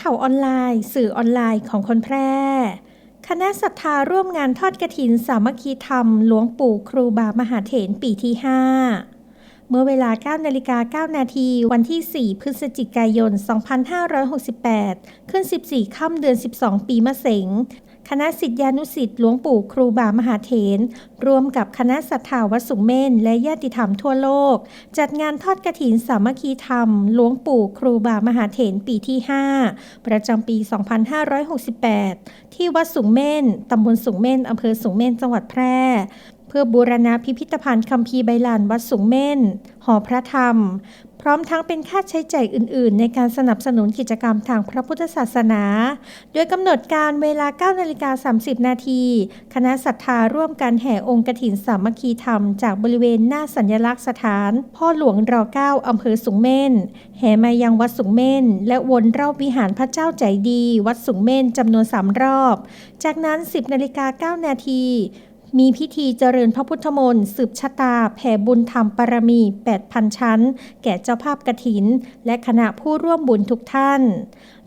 ข่าวออนไลน์ สื่อออนไลน์ของคนแพร่ คณะศรัทธาร่วมงานทอดกระถินสามัคคีธรรม หลวงปู่ครูบามหาเถรปีที่ 5 เมื่อเวลา9นาฬิกา9นาทีวันที่ 4 พฤศจิกายน 2568 ขึ้น 14 ค่ำเดือน 12 ปีมะเสง คณะสิทธิานุสิทธิ์หลวงปู่ครูบามหาเถรรวมกับคณะสัทธาวัดสุเม่นและญาติธรรมทั่วโลก จัดงานทอดกระถินสามัคคีธรรม หลวงปู่ครูบามหาเถรปีที่ 5 ประจำปี 2568 ที่วัดสุงเม่นตำบลสุงเม่นอำเภอสุงเม่นจังหวัดแพร่ เพื่อบูรณะพิพิธภัณฑ์คัมภีร์ใบลานวัดสุงเม่น หอพระธรรม พร้อมทั้งเป็นค่าใช้จ่ายอื่น ๆ ในการสนับสนุนกิจกรรมทางพระพุทธศาสนา โดยกำหนดการเวลา 9 นาฬิกา 30 นาที คณะศรัทธาร่วมกันแห่องค์กถินสามัคคีธรรม จากบริเวณหน้าสัญลักษณ์สถาน พ่อหลวงร9อำเภอสุงเม่น แห่มายังวัดสุงเม่น และวนรอบวิหารพระเจ้าใจดี วัดสุงเม่นจำนวน 3 รอบ จากนั้น 10 นาฬิกา 9 นาที มีพิธีเจริญพระพุทธมนต์สืบชะตา แผ่บุญธรรมปรมี 8,000 ชั้น แก่เจ้าภาพกฐิน และคณะผู้ร่วมบุญทุกท่าน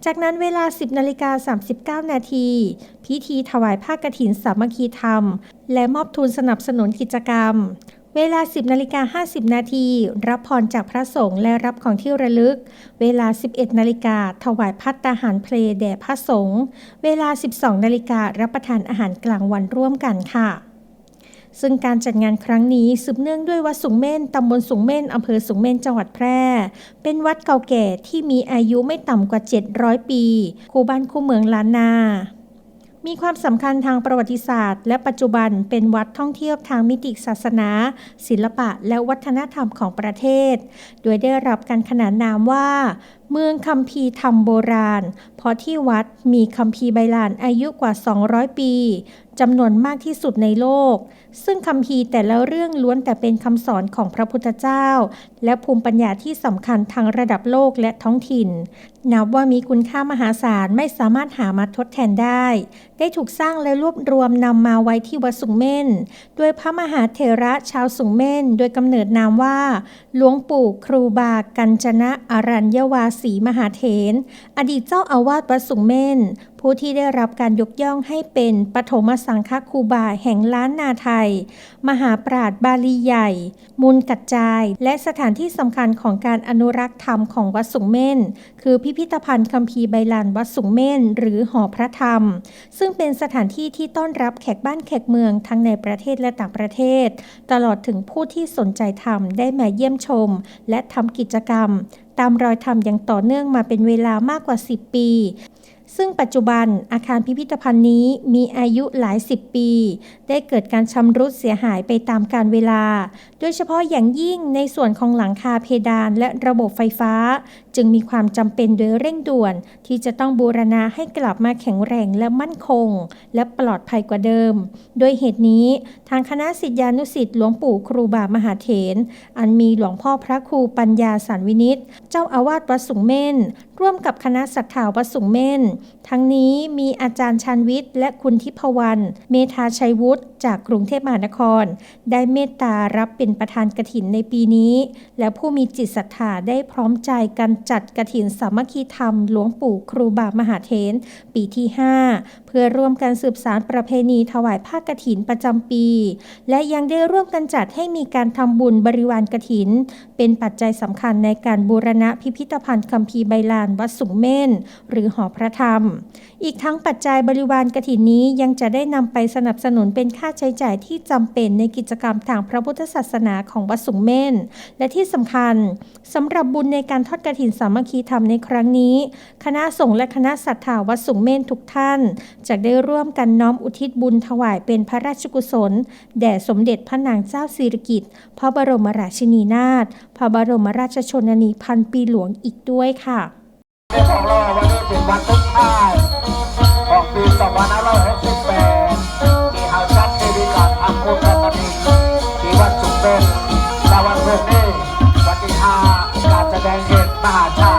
จากนั้นเวลา 10นาฬิกา39 นาที พิธีถวายผ้ากฐินสามัคคีธรรม และมอบทุนสนับสนุนกิจกรรมเวลา 10นาฬิกา50 นาที รับพรจากพระสงฆ์และรับของที่ระลึก เวลา 11นาฬิกาถวายพัตตาหารเพลแด่พระสงฆ์ เวลา 12นาฬิการับประทานอาหารกลางวันร่วมกันค่ะ ซึ่งการจัดงานครั้งนี้สืบเนื่องด้วยวัดสุงเม่นตำบลสุงเม่นอำเภอสุงเม่นจังหวัดแพร่ เป็นวัดเก่าแก่ที่มีอายุไม่ต่ำกว่า 700 ปี คู่บ้านคู่เมืองล้านนา มีความสำคัญทางประวัติศาสตร์ และปัจจุบันเป็นวัดท่องเที่ยวทางมิติศาสนา ศิลปะ และวัฒนธรรมของประเทศ โดยได้รับการขนานนามว่า เมืองคัมภีร์ธรรมโบราณ เพราะที่วัดมีคัมภีร์ใบลานอายุกว่า 200 ปีจำนวนมากที่สุดในโลก ซึ่งคัมภีร์แต่ละเรื่องล้วนแต่เป็นคำสอนของพระพุทธเจ้า และภูมิปัญญาที่สำคัญทางระดับโลกและท้องถิ่น นับว่ามีคุณค่ามหาศาลไม่สามารถหามาทดแทนได้ ได้ถูกสร้างและรวบรวมนำมาไว้ที่วัดสุงเม่น โดยพระมหาเถระชาวสุงเม่น โดยกำเนิดนามว่า หลวงปู่ครูบากัญจนะอรัญยวาสมหาเถรอดีตเจ้าอาวาสวัดสุงเม่น ผู้ที่ได้รับการยกย่องให้เป็นปฐมสังฆครูบาแห่งล้านนาไทย มหาปราดบาลีใหญ่ มูลกัจจาย และสถานที่สำคัญของการอนุรักษ์ธรรมของวัดสุงเม่น คือพิพิธภัณฑ์คัมภีร์ใบลานวัดสุงเม่น หรือหอพระธรรม ซึ่งเป็นสถานที่ที่ต้อนรับแขกบ้านแขกเมืองทั้งในประเทศและต่างประเทศ ตลอดถึงผู้ที่สนใจธรรมได้มาเยี่ยมชม และทำกิจกรรม ตามรอยธรรมอย่างต่อเนื่องมาเป็นเวลามากกว่า 10 ปี ซึ่งปัจจุบันอาคารพิพิธภัณฑ์นี้มีอายุหลายสิบปี ได้เกิดการชำรุดเสียหายไปตามกาลเวลา โดยเฉพาะอย่างยิ่งในส่วนของหลังคาเพดานและระบบไฟฟ้า จึงมีความจำเป็นโดยเร่งด่วน ที่จะต้องบูรณะให้กลับมาแข็งแรงและมั่นคง และปลอดภัยกว่าเดิม โดยเหตุนี้ ทางคณะศิษยานุศิษย์หลวงปู่ครูบามหาเถรอันมีหลวงพ่อพระครูปัญญาสารวินิตเจ้าอาวาสวัดสุงเม่น ร่วมกับคณะศรัทธาวัดสุงเม่น ทั้งนี้มีอาจารย์ชันวิทย์ และคุณทิพวรรณเมธาชัยวุฒิจากกรุงเทพมหานคร ได้เมตตารับเป็นประธานกฐินในปีนี้ และผู้มีจิตศรัทธาได้พร้อมใจกันจัดกฐินสามัคคีธรรมหลวงปู่ครูบามหาเถรปีที่ 5 เพื่อร่วมกันสืบสารประเพณีถวายผ้ากฐินประจำปี และยังได้ร่วมกันจัดให้มีการทำบุญบริวารกฐิน เป็นปัจจัยสำคัญในการบูรณะพิพิธภัณฑ์คัมภีร์ใบลานวัดสุงเม่นหรือหอพระธรรม อีกทั้งปัจจัยบริวารกฐินนี้ยังจะได้นำไปสนับสนุนเป็นค่าใช้จ่ายที่จำเป็นในกิจกรรมทางพระพุทธศาสนาของวัดสุงเม่นและที่สำคัญสำหรับบุญในการทอดกฐินสามัคคีธรรมในครั้งนี้ คณะสงฆ์และคณะศรัทธาวัดสุงเม่นทุกท่านจะได้ร่วมกันน้อมอุทิศบุญถวายเป็นพระราชกุศล แด่สมเด็จพระนางเจ้าสิริกิติ์พระบรมราชินีนาถพระบรมราชชนนีพันปีหลวงอีกด้วยค่ะ ในของเราวันนี้เป็นวันทุกท่ายของปี2568ที่เฮาจัดที่มีการทำบุญกันตอนนี้ที่วัดสุขเป็นและวันพรุ่งนี้วันที่ห้าการแสดงเหตุมหาชาติ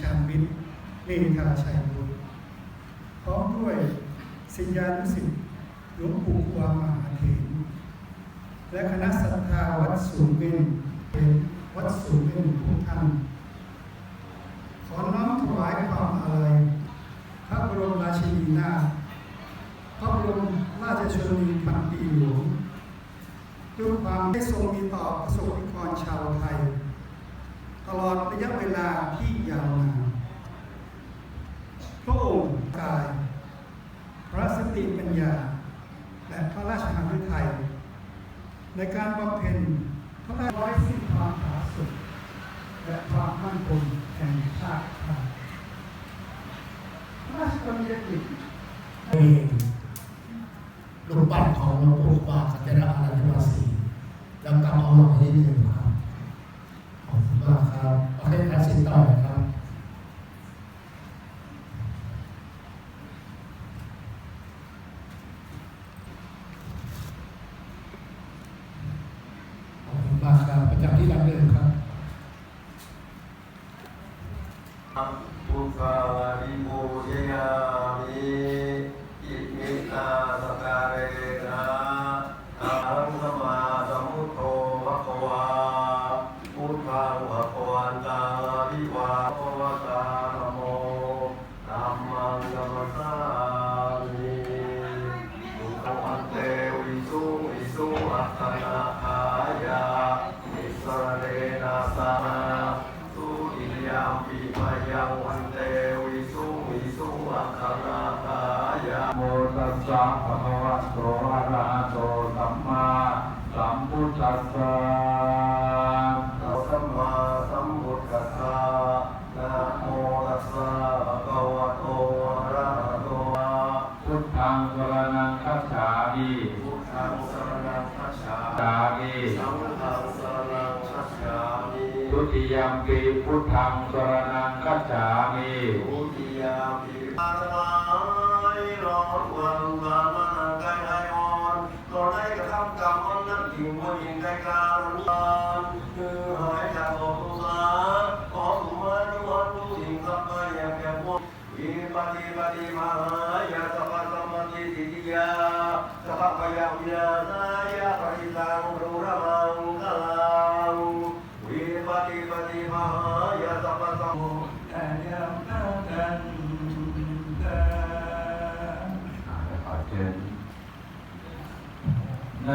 ชาญวิทย์เมธาชัยบุตรพร้อมด้วยศิษยานุศิษย์หลวงปู่ครูบามหาเถรและคณะศรัทธาวัดสูงเม่นเป็นวัดสูงเม่นทุกท่านขอน้อมถวายความอาลัยพระบรมราชินีนาถพระบรมราชชนนีพันปีหลวงด้วยความได้ทรงมีต่อประสบนิกรชาวไทย ตลอดระยะเวลาที่ยาวนานพระองค์กาย พระสติปัญญา และพระราชหฤทัยในการบำเพ็ญพระราชร้อยสิ้นความผาสุกและความมั่นคงแห่งชาติไทยพระราชกรณียกิจมีรูปปั้นของหลวงปู่บาสัจจระอรัญญวาสีแล้วกำเอาลงให้นิดหนึ่งครับ ขอบคุณมากครับประเทศ แสะภะคะวะโตอะระหะโตสัมมาสัมพุทธัสสะสัมมาสัมพุทธัสสะนะโมตัสสะภะคะวะโตอะระหะโตพุทธังสรณังคัจฉามิพุทธังสรณังคัจฉามิสังฆังสรณังคัจฉามิทุติยัมปีพุทธังสรณังคัจฉามิ ร้อนวันวามันไกลไออ่อนตอนได้กระทำกรรมมันนั้นทิ้งว่ายิงใจกลางลานคือหายจากโลกสาขอสุมาดุวันดูสิ่งสัพพะยาแก่พวกอิปฏิปฏิมหายาสัพพะสัมมติติติยาสัพพะยาวินาศายา น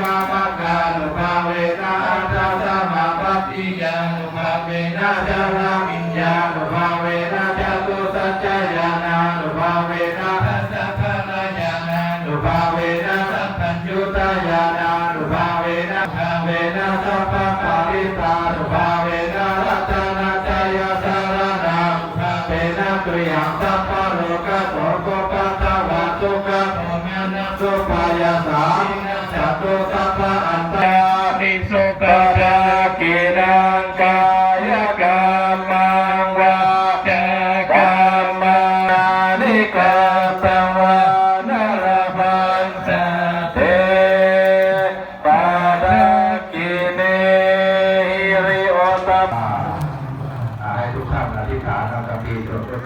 สัจ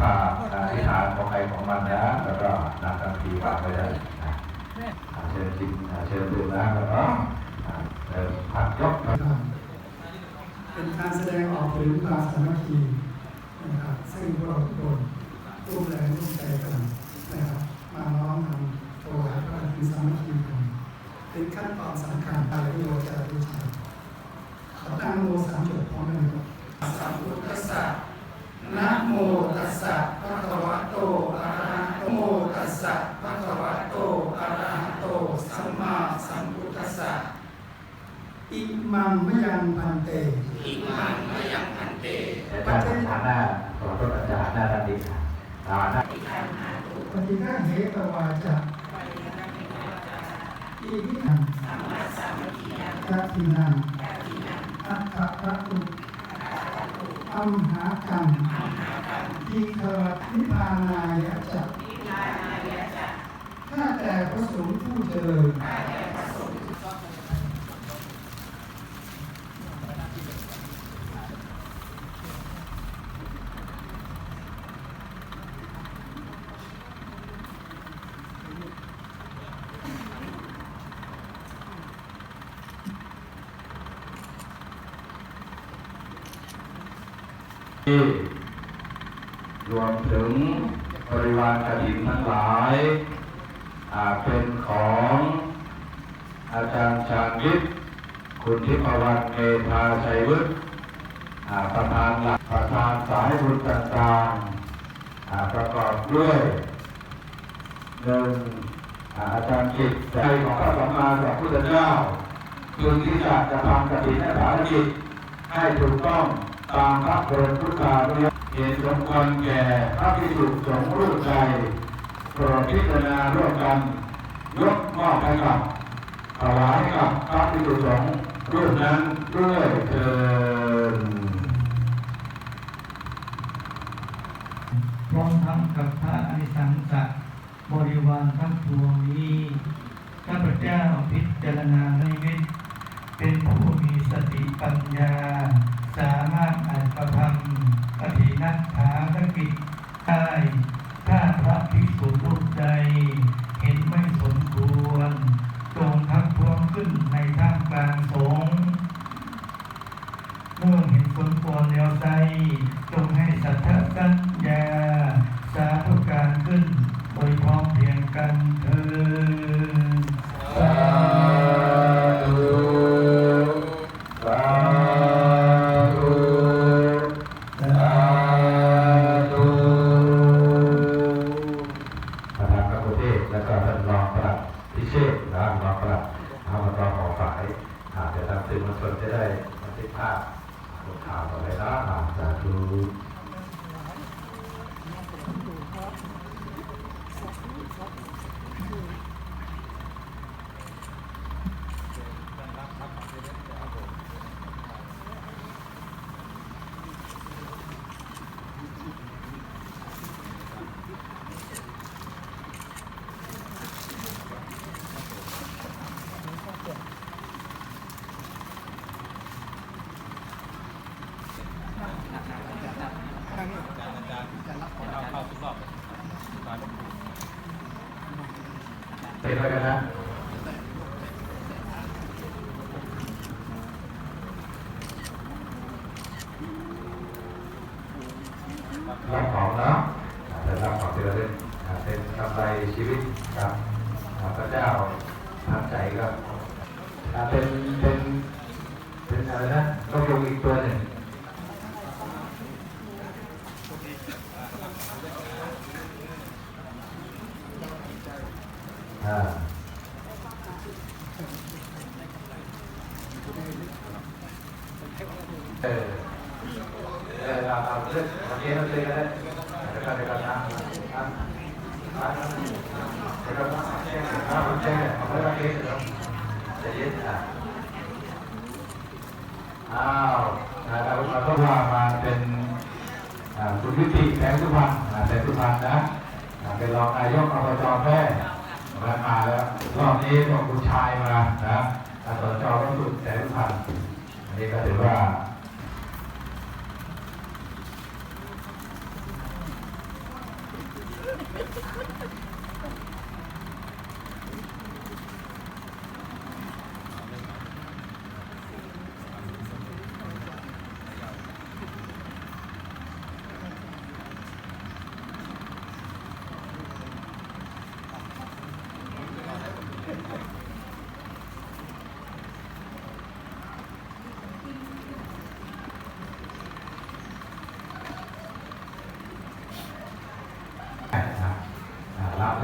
รถด้วยพาอธิษฐานของใครของมันนะ แล้วก็นำคำพีวางไว้ได้เชิญจิตเชิญดื่มนะแล้วก็อ่าเดินผัดยกเป็นการแสดงออกถึงความสามัคคีนะครับซึ่งพวกเราทุกคนร่วมแรงร่วมใจกันนะครับมาน้อมนำถวายพระกฐินสามัคคีกันเป็นขั้นตอนสำคัญอะไรที่เราจะรู้จักขอตั้งโมสามจบพร้อมกันนะครับสัมพุทธัสสะนะโมตัสสะภะคะวะโตอะระหะโตโมตัสสะภะคะวะโตอะระหะโตสัมมาสัมพุทธัสสะ อิมังมะยังพันเต อาจารย์หันหน้าขอโทษอาจารย์หน้าด้านนี้อ่าหน้าปฏิฆาเหตวาจะอีวิหังกัตถินังอัตถะตุอัมหากังทีฆวะนิพานายะจะข้าแต่พระสงฆ์ผู้เจริญ ที่รวม ถึงบริวารกฐินทั้งหลายอาเป็นของอาจารย์ชาญวิทย์คุณทิพวรรณเมธาชัยวุฒิประธานหลักประธานสายบุญต่างๆประกอบด้วยหนึ่งอาจารย์กิตใจของพระสัมมาสัมพุทธเจ้าคืนที่จะจะทำกฐินและภารกิจให้ถูกต้องตามพระบรมพุทธานุญาต เหตุสมควรแก่พระภิกษุสงฆ์รูปใดโปรดพิจารณาร่วมกัน ยกมอบให้กับถวายกับพระภิกษุสงฆ์รูปนั้นด้วยเถิดพร้อมทั้งกับพระอริสังสะบริวารทั้งปวงนี้ข้าพเจ้าพิจารณาในวิตเป็นผู้มีสติปัญญา สามารถอ่านประพันธ์ปฏินักฐาธกิจได้ถ้าพระภิกษุรูปใด เห็นไม่สมควรจงทักท้วงขึ้นในท่ามกลางสงฆ์เมื่อเห็นสมควรแล้วใจจงให้สัทธ อามาต่อขอฝายหาเดี๋ยวทางสื่อมวลชนจะได้บันทึกภาพข่าวต่อไปนะอ่าสาธุ รับของนะแต่นรับของที่เราเล่นเป็นกำไรชีวิตครับพระเจ้าทางใจก็เป็นเป็นเป็นอะไรนะต้องยกอีกตัวหนึ่งอ่า เออเออเราเราเลือกโอเคเราเลยก็ได้เดี๋ยวก็เดี๋ยวก็นะอะอะเดี๋ยวก็นะเช็คอะผมเช็คเลยเอาไว้ว่าเช็คเดี๋ยวจะยึดอะอ้าวอ่าเราเราก็ว่ามา เป็นคุณวิธีแสงสุพรรณแสงสุพรรณนะเป็นรองนายกอบจแพร่มาแล้วรอบนี้ลองคุณชายมานะอาสจก็สุดแสงสุพรรณอันนี้ก็ถือว่า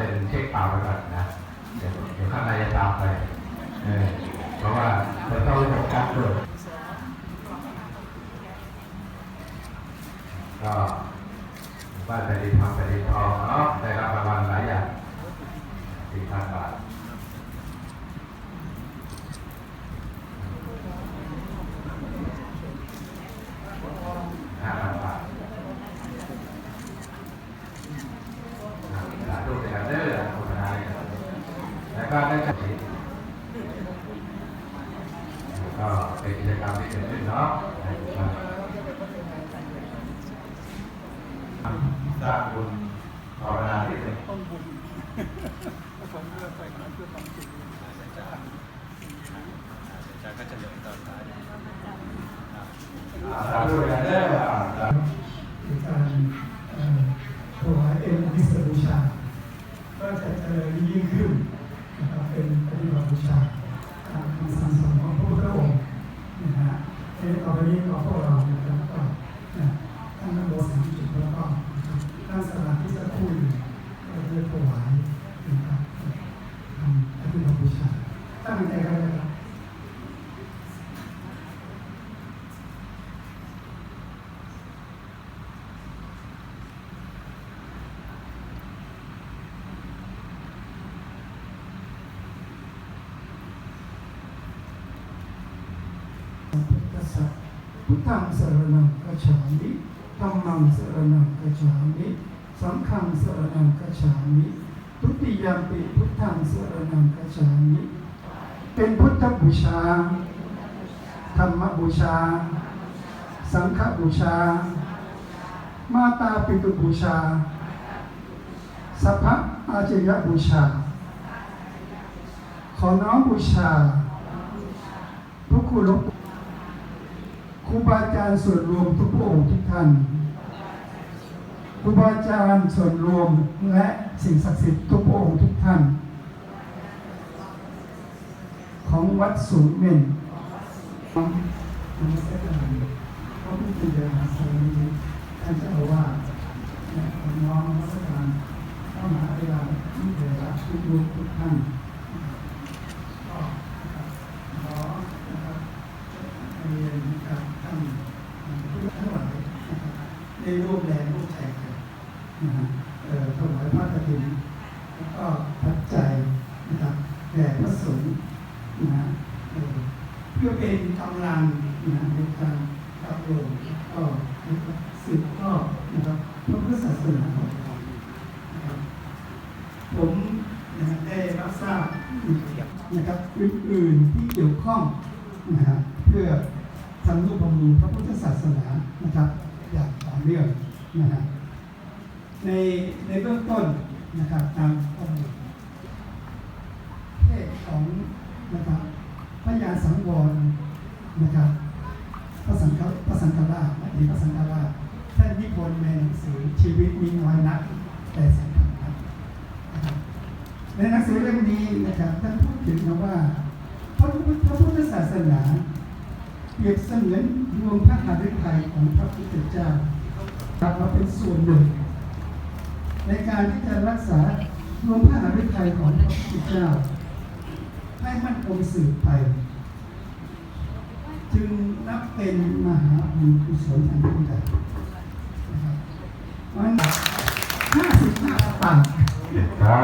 เป็นเช็คเปล่าไปก่อนนะเดี๋ยวเดี๋ยวข้างในจะตามไปเออเพราะว่าเราต้องระบบการตรวจก็บ้านแต่ดีทำแต่ดีทองเนาะได้รับรางวัลหลายอย่างสี่พันบาท ห้าพันบาทสาธุเป็นการเด้อโฆษณาเลยครับแล้วก็ได้จัดก็เป็นกิจกรรมที่เกิดขึ้นเนาะสร้างบุญภาวนาที่เป็น สาธุเป็นการเหลืออ่าในการเอ่อถวายเอ็นอภิสบูชาก็จะเจริญยิ่งขึ้นนะครับเป็นปฏิบัติบูชาตามคำสั่งสอนของพระพุทธองค์นะฮะในต่อไปนี้ก็พวกเรานะครับก็นะตั้งนโมสามจบแล้วก็นะครับตั้งสมาธิสักครู่หนึ่งก็จะถวายนะครับทำปฏิบัติบูชาตั้งใจกันเลยครับ กัสสะ พุทธังสรณังกัจฉามิธัมมังสรณังกัจฉามิ สังฆังสรณังกัจฉามิทุติยามปิพุทธังสรณังกัจฉามิ เป็นพุทธบูชา ธรรมบูชา สังฆบูชา มาตาปิตุบูชา สัพพะอาจยบูชา ขอน้อมบูชาพระคุณหลวง รูบาอาจารย์ส่วนรวมทุกพระองค์ทุกท่านครูบาอาจารย์ส่วนรวมและสิ่งศักดิ์สิทธิ์ทุกพระองค์ทุกท่าน ของวัดสูงเม่นนมัสการพระพุทธเจ้าสวัสดีท่านเจ้าอาวาสของน้องนมัสการพระมหาวิทยาลัยที่เดชทุกรูปทุกท่าน ก็นะครับขอนะครับเรียนกับท่านผู้ทั้งหลายนะครับได้ร่วมแรงร่วมใจกันนะฮะเอ่อถวายพระกฐินแล้วก็ปัจจัยนะครับแด่พระสงฆ์นะฮะเอ่อเพื่อเป็นกำลังนะฮะในการดำรงก็นะครับสืบทอดนะครับพระพุทธศาสนาของเรานะครับ ผมนะฮะได้รับทราบนะครับอื่นๆที่เกี่ยวข้องนะฮะเพื่อทำนุบำรุงพระพุทธศาสนานะครับอย่างต่อ เนื่องนะฮะในในเบื้องต้นนะครับตามข้อมูลเพศของนะครับพระยาสังวรนะครับพระสังฆพระสังฆราชอดีตพระสังฆราชท่านนิพนธ์ในหนังสือชีวิตมีน้อยนัก แต่สำคัญนักในหนังสือเล่มนี้นะครับท่านพูดถึงนะว่าพระพุทธพระพุทธศาสนาเปรียบเสมือนดวงพระหฤทัยของพระพุทธเจ้า กลับมาเป็นส่วนหนึ่ง ในการที่จะรักษาดวงพระหฤทัยของพระพุทธเจ้า ให้มั่นคงสืบไป จึงนับเป็นมหาบุญกุศลอันยิ่งใหญ่นะครับวันห้าสิบห้าตันสา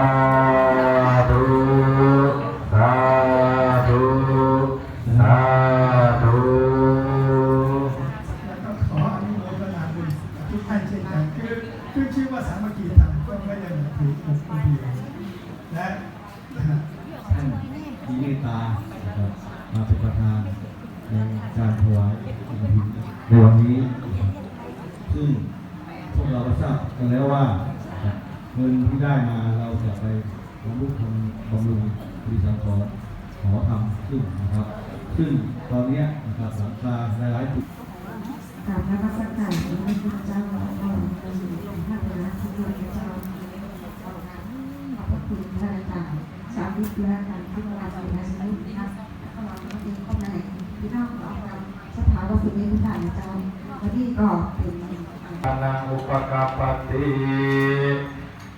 ย์สาธุพระอาจารที่มาจาในสมุทรนะครับและตลอดทั้งปีเข้าในที่น้องเราทำสถาบันสุริยพุทธาเจ้าและที่ก็เป็นนังอุปกาปติ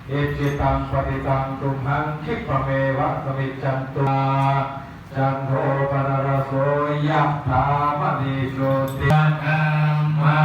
เอจิตังปฏิตังตุมหังคิปเมวะสมิจันตุจันโทปนรโสยัตถามณีโชติอัมมา